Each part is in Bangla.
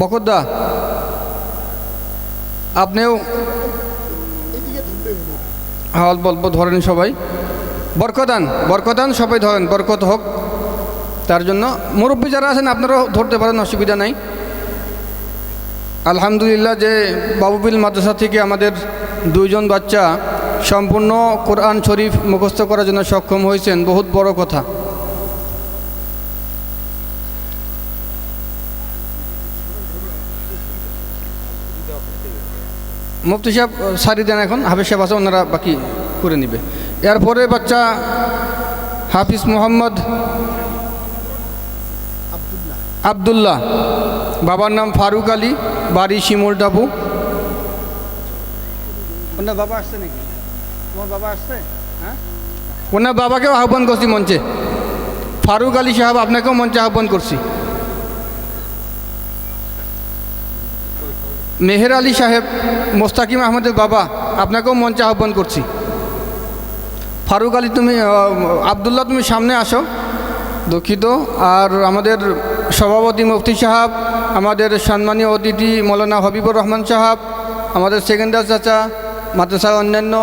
বকরদা আপনিও হ্যাঁ অল্প অল্প ধরেন সবাই। বরকদান বরকদান সবাই ধরেন, বরকত হোক। তার জন্য মুরব্বী যারা আছেন, আপনারাও ধরতে পারেন, অসুবিধা নাই। আলহামদুলিল্লাহ যে বাবুবিল মাদ্রাসা থেকে আমাদের দুইজন বাচ্চা সম্পূর্ণ কোরআন শরীফ মুখস্থ করার জন্য সক্ষম হয়েছেন, বহুত বড় কথা। মুফতি সাহেব সারি দেন এখন হাফিজ সাহেব আছে ওনারা বাকি করে নিবে। এরপরে বাচ্চা হাফিজ মোহাম্মদ আবদুল্লাহ। বাবার নাম ফারুক আলী বাড়ি শিমুল টাপু ওনার বাবা আসছে নাকি? তোমার বাবা আসছে? হ্যাঁ? ওনার বাবাকেও আহ্বান করছি মঞ্চে। ফারুক আলী সাহেব আপনাকেও মঞ্চে আহ্বান করছি। মেহের আলী সাহেব, মোস্তাকিম আহমদের বাবা, আপনাকেও মঞ্চে আহ্বান করছি। ফারুক আলী, তুমি আবদুল্লাহ, তুমি সামনে আসো। দুঃখিত। আর আমাদের সভাপতি মুফতি সাহাব, আমাদের সম্মানীয় অতিথি মৌলানা হবিবুর রহমান সাহাব, আমাদের সেকেন্ডার চাচা, মাদ্রাসার অন্যান্য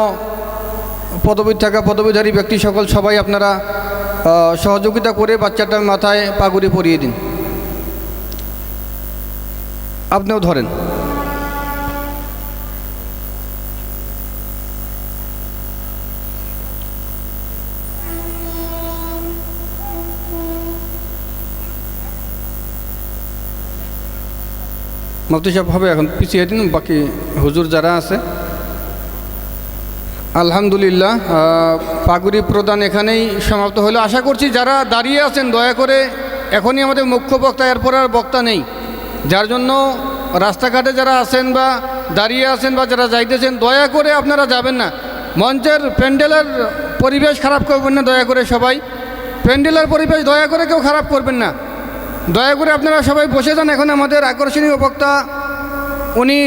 পদবী থাকা পদবীধারী ব্যক্তি সকল সবাই আপনারা সহযোগিতা করে বাচ্চাটার মাথায় পাগুড়ি পরিয়ে দিন। আপনিও ধরেন। মুফতি সাহেব হবে, এখন পিছিয়ে দিন, বাকি হুজুর যারা আছে। আলহামদুলিল্লাহ পাগুড়ি প্রদান এখানেই সমাপ্ত হলো। আশা করছি যারা দাঁড়িয়ে আছেন, দয়া করে এখনই আমাদের মুখ্য বক্তা, এরপর আর বক্তা নেই। যার জন্য রাস্তাঘাটে যারা আছেন বা দাঁড়িয়ে আছেন বা যারা যাইতেছেন, দয়া করে আপনারা যাবেন না। মঞ্চের প্যান্ডেলের পরিবেশ খারাপ করবেন না, দয়া করে সবাই। প্যান্ডেলের পরিবেশ দয়া করে কেউ খারাপ করবেন না। দয়া করে আপনারা সবাই বসে যান। এখন আমাদের আকর্ষণীয় বক্তা উনি